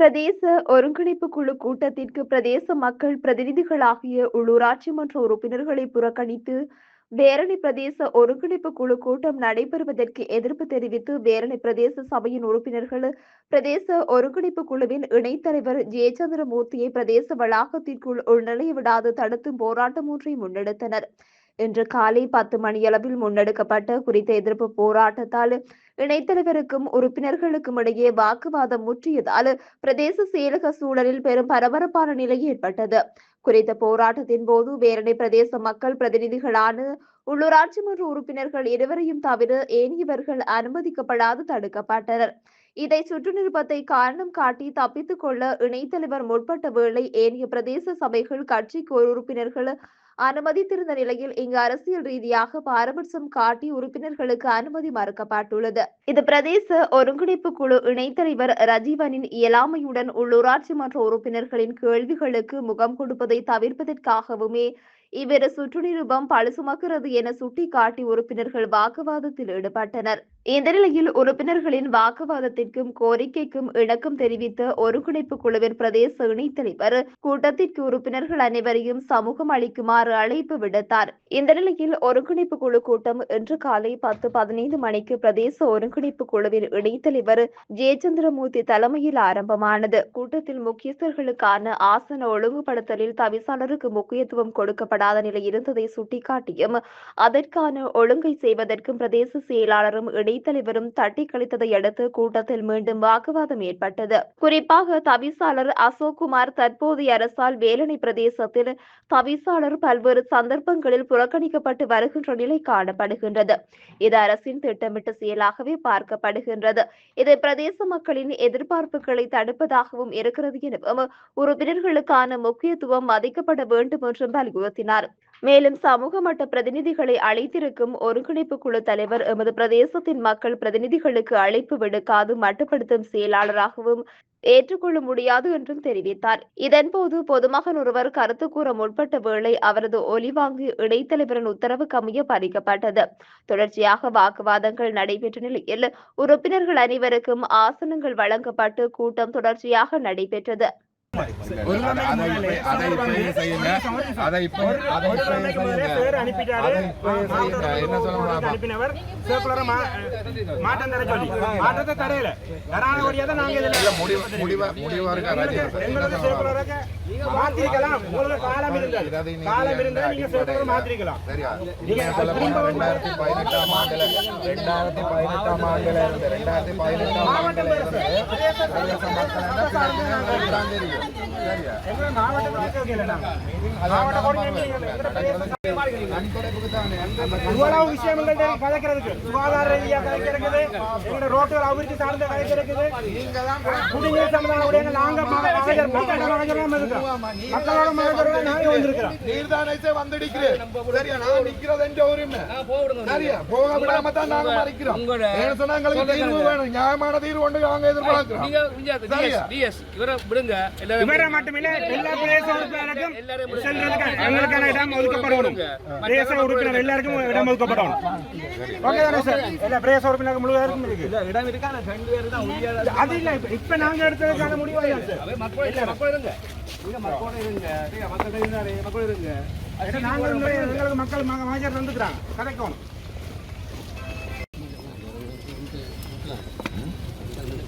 பிரதேச ஒருங்கிணைப்பு குழு கூட்டத்திற்கு பிரதேச மக்கள் பிரதிநிதிகளாகிய உள்ளூராட்சி மன்ற உறுப்பினர்களை புறக்கணித்து வேரணி பிரதேச ஒருங்கிணைப்பு குழு கூட்டம் நடைபெறுவதற்கு எதிர்ப்பு தெரிவித்து வேரணி பிரதேச சபையின் உறுப்பினர்கள் பிரதேச ஒருங்கிணைப்பு குழுவின் இணைத்தலைவர் ஜெயச்சந்திரமூர்த்தியை பிரதேச வளாகத்திற்குள் உள்நுழைய விடாது தடுத்தும் போராட்டம் ஒன்றை முன்னெடுத்தனர். இன்று காலை பத்து மணியளவில் முன்னெடுக்கப்பட்ட குறித்த எதிர்ப்பு போராட்டத்தால் இணைத்தலைவருக்கும் உறுப்பினர்களுக்கும் இடையே வாக்குவாதம் முற்றியதால் பிரதேச செயலக சூழலில் பெரும் பரபரப்பான நிலை ஏற்பட்டது. குறித்த போராட்டத்தின் போது வேரணை பிரதேச மக்கள் பிரதிநிதிகளான உள்ளூராட்சி மன்ற உறுப்பினர்கள் இருவரையும் தவிர ஏனியவர்கள் அனுமதிக்கப்படாது தடுக்கப்பட்டனர். இதை சுற்று நிருபத்தை காரணம் காட்டி தப்பித்துக் கொள்ள இணைத்தலைவர் முற்பட்ட வேளை ஏனைய பிரதேச சபைகள் கட்சிக்கு ஒரு உறுப்பினர்கள் அனுமதித்திருந்த நிலையில் இங்கு அரசியல் ரீதியாக பாரபட்சம் காட்டி உறுப்பினர்களுக்கு அனுமதி மறுக்கப்பட்டுள்ளது. இது பிரதேச ஒருங்கிணைப்பு குழு இணைத்தலைவர் ரஜீவனின் இயலாமையுடன் உள்ளூராட்சி மன்ற உறுப்பினர்களின் கேள்விகளுக்கு முகம் கொடுப்பதை தவிர்ப்பதற்காகவுமே இவ்விரு சுற்றுநிருபம் பழுசுமக்கிறது என சுட்டிக்காட்டி உறுப்பினர்கள் வாக்குவாதத்தில் ஈடுபட்டனர். இந்த நிலையில் உறுப்பினர்களின் வாக்குவாதத்திற்கும் கோரிக்கைக்கும் இணக்கம் தெரிவித்த ஒருங்கிணைப்பு குழுவின் பிரதேச இணைத் தலைவர் கூட்டத்திற்கு உறுப்பினர்கள் அனைவரையும் சமூகம் அளிக்குமாறு அழைப்பு விடுத்தார். இந்த நிலையில் ஒருங்கிணைப்பு குழு கூட்டம் இன்று காலை பத்து பதினைந்து மணிக்கு பிரதேச ஒருங்கிணைப்பு குழுவின் இணைத் தலைவர் ஜெயச்சந்திரமூர்த்தி தலைமையில் ஆரம்பமானது. கூட்டத்தில் முக்கியஸ்தர்களுக்கான ஆசன ஒழுங்குபடுத்தலில் தவிசாளருக்கு முக்கியத்துவம் கொடுக்கப்படாத நிலை இருந்ததை சுட்டிக்காட்டியும் அதற்கான ஒழுங்கை செய்வதற்கும் பிரதேச செயலாளரும் இணை இடைத்தலைவரும் தட்டி கழித்ததை அடுத்து கூட்டத்தில் மீண்டும் வாக்குவாதம் ஏற்பட்டது. குறிப்பாக தவிசாளர் அசோக் குமார் தற்போதைய அரசால் வேலணை பிரதேசத்தில் தவிசாளர் பல்வேறு சந்தர்ப்பங்களில் புறக்கணிக்கப்பட்டு வருகின்ற நிலை காணப்படுகின்றது. இது அரசின் திட்டமிட்ட செயலாகவே பார்க்கப்படுகின்றது. இது பிரதேச மக்களின் எதிர்பார்ப்புகளை தடுப்பதாகவும் இருக்கிறது எனவும் உறுப்பினர்களுக்கான முக்கியத்துவம் மதிக்கப்பட வேண்டும் என்றும் வலியுறுத்தினார். மேலும் சமூக மட்ட பிரதிநிதிகளை அழைத்திருக்கும் ஒருங்கிணைப்பு குழு தலைவர் எமது பிரதேசத்தின் மக்கள் பிரதிநிதிகளுக்கு அழைப்பு விடுக்காது மட்டுப்படுத்தும் செயலாளராகவும் ஏற்றுக்கொள்ள முடியாது என்றும் தெரிவித்தார். இதன்போது பொதுமகன் ஒருவர் கருத்து கூற முற்பட்ட வேளை அவரது ஒலிவாங்கு இடைத்தலைவரின் உத்தரவுக்கு அமைய பறிக்கப்பட்டது. தொடர்ச்சியாக வாக்குவாதங்கள் நடைபெற்ற நிலையில் உறுப்பினர்கள் அனைவருக்கும் ஆசனங்கள் வழங்கப்பட்டு கூட்டம் தொடர்ச்சியாக நடைபெற்றது. அனுப்பினவர் சர்க்குலரை மா- மாற்றம் தர சொல்லி மாற்றத்தை தரையில தராத வழியா தான் நாங்க இதுல எங்களோட சர்க்குலரை மாத்திருக்கலாம் உங்களுக்கு காலம் இருந்தது காலம் இருந்தால் நீங்க சர்க்குலரை மாத்திருக்கலாம் சரியா நீங்க சொல்ல போனா ரெண்டாயிரத்தி பதினெட்டாம் ஆண்டுல ரெண்டாயிரத்தி பதினெட்டாம் ஆண்டுல இருந்து ரெண்டாயிரத்தி பதினெட்டாம் ஆண்டுல இருந்து பிரதேச மக்கள் என்ன பிரச்சனை எல்லாம் தெரியும் இவ்வளவு விஷயங்கள்ட்ட கதைக்கிறதுக்கு சுகாதார ரீதியா கதைக்கிறது எங்களோட ரோட்டுகள் அபிவிருத்தி சார்ந்த கதைக்கிறது குடிநீர் சம்பந்தமான நாங்க மக்களோட மகஜரோட நாங்க வந்திருக்கிறோம் நீர்தானே வந்திருக்கிறேன் சரியா நான் நிக்கிறது என்ற உரிமை சரியா போக விடாம தான் நாங்க மறைக்கிறோம் சொன்னா எங்களுக்கு தீர்வு வேணும் நியாயமான தீர்வு ஒன்று நாங்க எதிர்பார்க்கிறோம் சரியா? இவரை விடுங்க இவரை மட்டுமில்ல எல்லா பிரதேச உறுப்பினருக்கும் செல்றதுக்கு எங்களுக்கான இடம் ஒதுக்கப்படணும். பிரதேச உறுப்பினர் எல்லாருக்கும் இடம் ஒதுக்கப்படணும். ஓகே தானே சார்? எல்லா பிரதேச உறுப்பினருக்கு முழுவதற்கும் இருக்கு. இடம் இருக்கா? ரெண்டு பேரும் தான் அது இல்ல இப்ப- இப்ப நாங்க எடுத்ததுக்கான முடிவு மக்கள் மக்கள் இருங்க. நீங்க மக்களோட இருங்க? மக்கள் இருந்தாரு மக்கள் இருங்க. நாங்க வந்து எங்களுக்கு மக்கள் மகஜர் வந்துக்கிறாங்க கதைக்கணும்.